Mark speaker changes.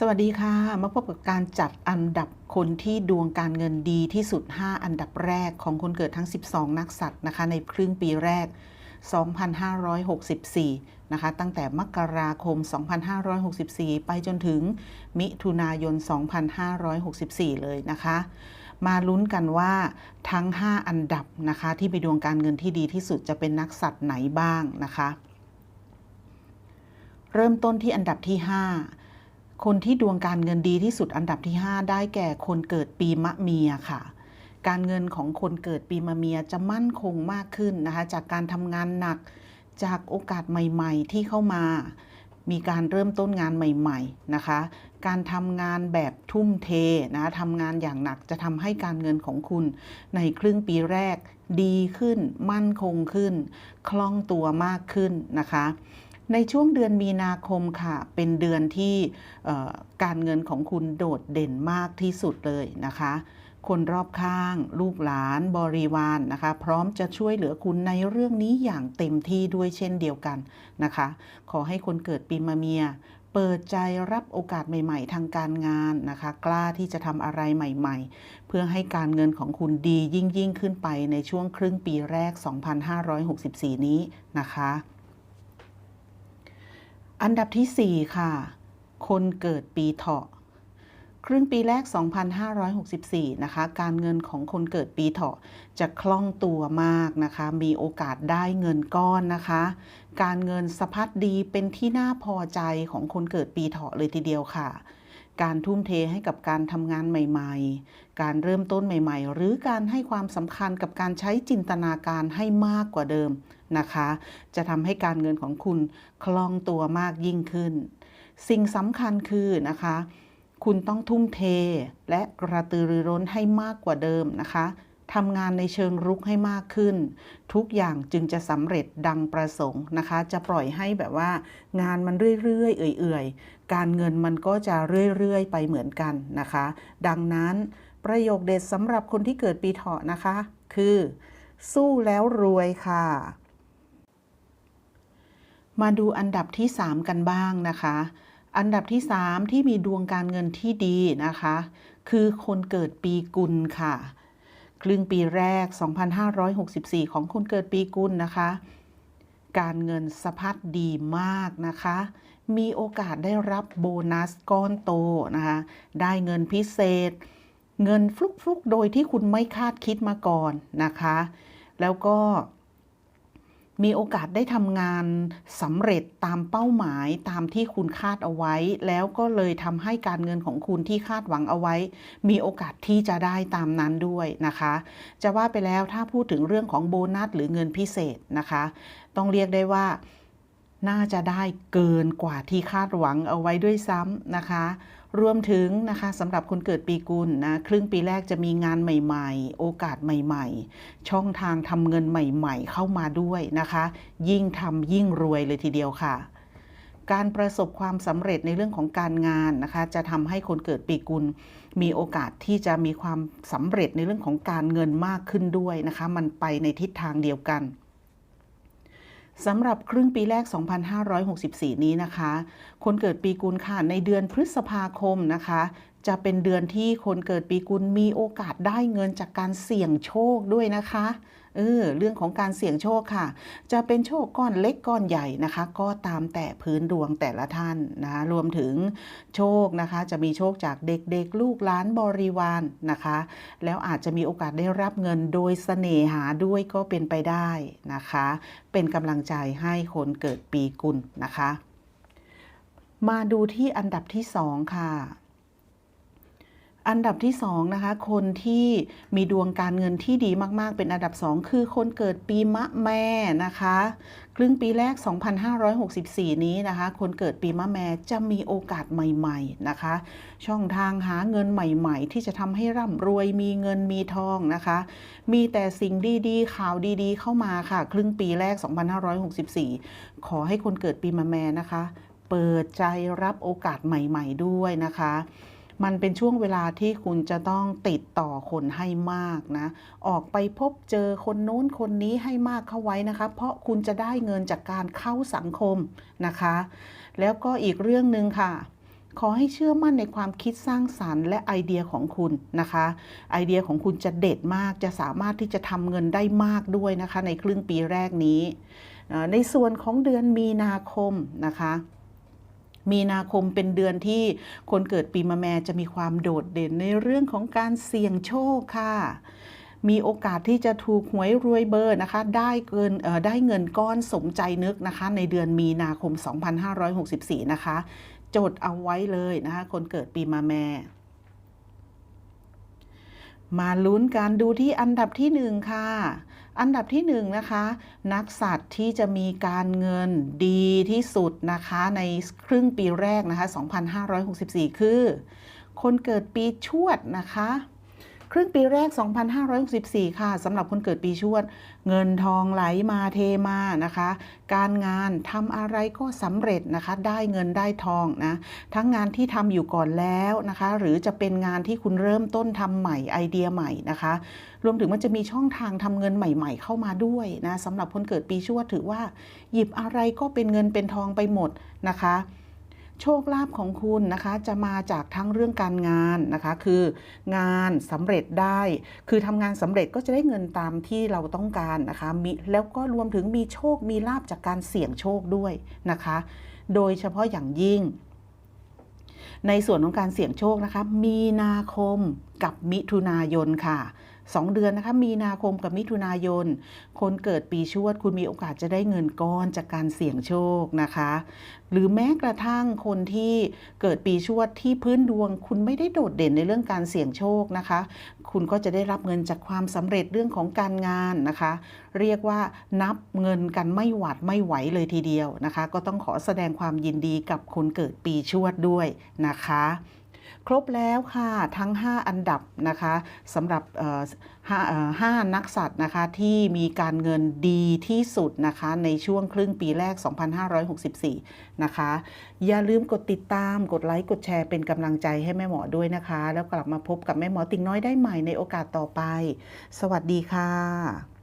Speaker 1: สวัสดีค่ะ มาพบกับการจัดอันดับคนที่ดวงการเงินดีที่สุด 5 อันดับแรกของคนเกิดทั้ง 12 นักสัตว์นะคะ ในครึ่งปีแรก 2564 นะคะ ตั้งแต่มกราคม 2564 ไปจนถึงมิถุนายน 2564 เลยนะคะ มาลุ้นกันว่าทั้ง 5 อันดับนะคะ ที่มีดวงการเงินที่ดีที่สุดจะเป็นนักสัตว์ไหนบ้างนะคะ เริ่มต้นที่อันดับที่ 5 คนที่ดวงการเงินดีที่สุดอันดับที่ 5 ได้แก่คนเกิดปีมะเมียค่ะ การเงินของคนเกิดปีมะเมียจะมั่นคงมากขึ้นนะคะ จากการทำงานหนักจากโอกาสใหม่ๆ ที่เข้ามา มีการเริ่มต้นงานใหม่ๆนะคะ การทำงานแบบทุ่มเทนะทำงานอย่างหนักจะทำให้การเงินของคุณ ในครึ่งปีแรกดีขึ้น มั่นคงขึ้น คล่องตัวมากขึ้นนะคะ ในช่วงเดือนมีนาคมค่ะ เป็นเดือนที่การเงินของคุณโดดเด่นมากที่สุดเลยนะคะ คนรอบข้าง ลูกหลานบริวารนนะคะ พร้อมจะช่วยเหลือคุณในเรื่องนี้อย่างเต็มที่ด้วยเช่นเดียวกันนะคะ ขอให้คนเกิดปีมะเมียเปิดใจรับโอกาสใหม่ ๆ ทางการงานนะคะ กล้าที่จะทำอะไรใหม่ ๆ เพื่อให้การเงินของคุณดียิ่งยิ่งขึ้นไปในช่วงครึ่งปีแรก 2564 นี้นะคะ อันดับที่ 4 ค่ะ คนเกิดปีเถาะ ครึ่งปีแรก 2564 นะคะ การเงินของคนเกิดปีเถาะจะคล่องตัวมากนะคะ มีโอกาสได้เงินก้อนนะคะ การเงินสะพัดดีเป็นที่น่าพอใจของคนเกิดปีเถาะเลยทีเดียวค่ะ การทุ่มเทให้กับการทำงานใหม่ ๆ การเริ่มต้นใหม่ ๆ หรือการให้ความสำคัญกับการใช้จินตนาการให้มากกว่าเดิมนะคะ จะทำให้การเงินของคุณคล่องตัวมากยิ่งขึ้น สิ่งสำคัญคือนะคะ คุณต้องทุ่มเทและกระตือรือร้นให้มากกว่าเดิมนะคะ ทำงานในเชิงรุกให้มากขึ้น ทุกอย่างจึงจะสำเร็จดังประสงค์นะคะ จะปล่อยให้แบบว่างานมันเรื่อยๆ เอื่อยๆ การเงินมันก็จะเรื่อยๆ ไปเหมือนกันนะคะ ดังนั้นประโยคเด็ดสำหรับคนที่เกิดปีเถาะนะคะ คือ สู้แล้วรวยค่ะ มาดูอันดับที่ 3 กันบ้างนะคะ อันดับที่ 3 ที่มีดวงการเงินที่ดีนะคะ คือคนเกิดปีกุลค่ะ ครึ่งปีแรก 2564 ของคนเกิดปีกุลนะคะ การเงินสะพัดดีมากนะคะ มีโอกาสได้รับโบนัสก้อนโตนะคะ ได้เงินพิเศษ เงินฟลุกๆ โดยที่คุณไม่คาดคิดมาก่อนนะคะ แล้วก็ มีโอกาสได้ทำงานสำเร็จตามเป้าหมายตามที่คุณคาดเอาไว้ แล้วก็เลยทำให้การเงินของคุณที่คาดหวังเอาไว้ มีโอกาสที่จะได้ตามนั้นด้วยนะคะ จะว่าไปแล้วถ้าพูดถึงเรื่องของโบนัสหรือเงินพิเศษนะคะ ต้องเรียกได้ว่า น่าจะได้เกินกว่าที่คาดหวังเอาไว้ด้วยซ้ำนะคะ รวมถึงนะคะสำหรับคนเกิดปีกุลนะครึ่งปีแรกจะมีงานใหม่ๆ โอกาสใหม่ๆ ช่องทางทำเงินใหม่ๆ เข้ามาด้วยนะคะ ยิ่งทำยิ่งรวยเลยทีเดียวค่ะการประสบความสำเร็จในเรื่องของการงานนะคะ จะทำให้คนเกิดปีกุล มีโอกาสที่จะมีความสำเร็จในเรื่องของการเงินมากขึ้นด้วยนะคะ มันไปในทิศทางเดียวกัน สำหรับครึ่งปีแรก 2564 นี้นะคะ คนเกิดปีกุลค่ะ ในเดือนพฤษภาคมนะคะ จะเป็นเดือนที่คนเกิดปีกุลมีโอกาสได้เงินจากการเสี่ยงโชคด้วยนะคะ เออเรื่องของการเสี่ยงโชคค่ะ จะเป็นโชคก้อนเล็กก้อนใหญ่นะคะ ก็ตามแต่พื้นดวงแต่ละท่านนะรวมถึงโชคนะคะ จะมีโชคจากเด็กๆ ลูกหลานบริวารนนะคะ แล้วอาจจะมีโอกาสได้รับเงินโดยเสน่หาด้วยก็เป็นไปได้นะคะ เป็นกำลังใจให้คนเกิดปีกุลนะคะ มาดูที่อันดับที่สองค่ะ อันดับที่2นะคะคนที่มีดวงการเงินที่ดีมาก ๆ เป็นอันดับ 2 คือคนเกิดปีมะแม่นะคะครึ่งปีแรก 2564 นี้นะคะ คนเกิดปีมะแม่จะมีโอกาสใหม่ ๆนะคะ ช่องทางหาเงินใหม่ ๆ ที่จะทำให้ร่ำรวยมีเงินมีทองนะคะ มีแต่สิ่งดีๆ ข่าวดีๆ เข้ามาค่ะ ครึ่งปีแรก 2564 ขอให้คนเกิดปีมะแม่นะคะ เปิดใจรับโอกาสใหม่ ๆ ด้วยนะคะ มันเป็นช่วงเวลาที่คุณจะต้องติดต่อคนให้มากนะ ออกไปพบเจอคนนู้นคนนี้ให้มากเข้าไว้นะคะ เพราะคุณจะได้เงินจากการเข้าสังคมนะคะ แล้วก็อีกเรื่องหนึ่งค่ะขอให้เชื่อมั่นในความคิดสร้างสารรค์และไอเดียของคุณนะคะ ไอเดียของคุณจะเด็ดมาก จะสามารถที่จะทำเงินได้มากด้วยนะคะ ในครึ่งปีแรกนี้ ในส่วนของเดือนมีนาคมนะคะ มีนาคมเป็นเดือนที่คนเกิดปีมะแม่จะมีความโดดเด่นในเรื่องของการเสี่ยงโชคค่ะมีโอกาสที่จะถูกหวยรวยเบอร์นะคะ ได้เกินเอ่อได้เงินก้อนสมใจนึกนะคะ ในเดือนมีนาคม 2564 นะคะ จดเอาไว้เลยนะคะ คนเกิดปีมาแม่ มาลุ้นการดูที่อันดับที่หนึ่งค่ะ อันดับที่หนึ่งนะคะ นักสัตว์ที่จะมีการเงินดีที่สุดนะคะในครึ่งปีแรกนะคะ 2564 คือ คนเกิดปีชวดนะคะ ครึ่งปีแรก 2564 ค่ะสำหรับคนเกิดปีชวด เงินทองไหลมาเทมานะคะ การงานทำอะไรก็สำเร็จนะคะ ได้เงินได้ทองนะ ทั้งงานที่ทำอยู่ก่อนแล้วนะคะ หรือจะเป็นงานที่คุณเริ่มต้นทำใหม่ไอเดียใหม่นะคะ รวมถึงมันจะมีช่องทางทำเงินใหม่ ๆ เข้ามาด้วยนะสำหรับคนเกิดปีชวดถือว่า หยิบอะไรก็เป็นเงินเป็นทองไปหมดนะคะ โชคลาภของคุณนะคะจะมาจากทั้งเรื่องการงานนะคะคืองานสำเร็จได้ คือทำงานสำเร็จก็จะได้เงินตามที่เราต้องการนะคะมีแล้วก็รวมถึงมีโชคมีลาบจากการเสี่ยงโชคด้วยนะคะ โดยเฉพาะอย่างยิ่ง ในส่วนของการเสี่ยงโชคนะคะมีนาคมกับมิถุนายนค่ะ สองเดือนนะคะมีนาคมกับมิถุนายน คนเกิดปีชวดคุณมีโอกาสจะได้เงินก้อนจากการเสี่ยงโชคนะคะ หรือแม้กระทั่งคนที่เกิดปีชวดที่พื้นดวง คุณไม่ได้โดดเด่นในเรื่องการเสี่ยงโชคนะคะ คุณก็จะได้รับเงินจากความสำเร็จเรื่องของการงานนะคะ เรียกว่านับเงินกันไม่หวาดไม่ไหวเลยทีเดียวนะคะ ก็ต้องขอแสดงความยินดีกับคนเกิดปีชวดด้วยนะคะ ครบแล้วค่ะทั้ง 5 อันดับนะคะสำหรับห้านักสัตว์นะคะที่มีการเงินดีที่สุดนะคะในช่วงครึ่งปีแรก 2564 นะคะ อย่าลืมกดติดตามกดไลค์กดแชร์เป็นกำลังใจให้แม่หมอด้วยนะคะ แล้วกลับมาพบกับแม่หมอติ่งน้อยได้ใหม่ในโอกาสต่อไป สวัสดีค่ะ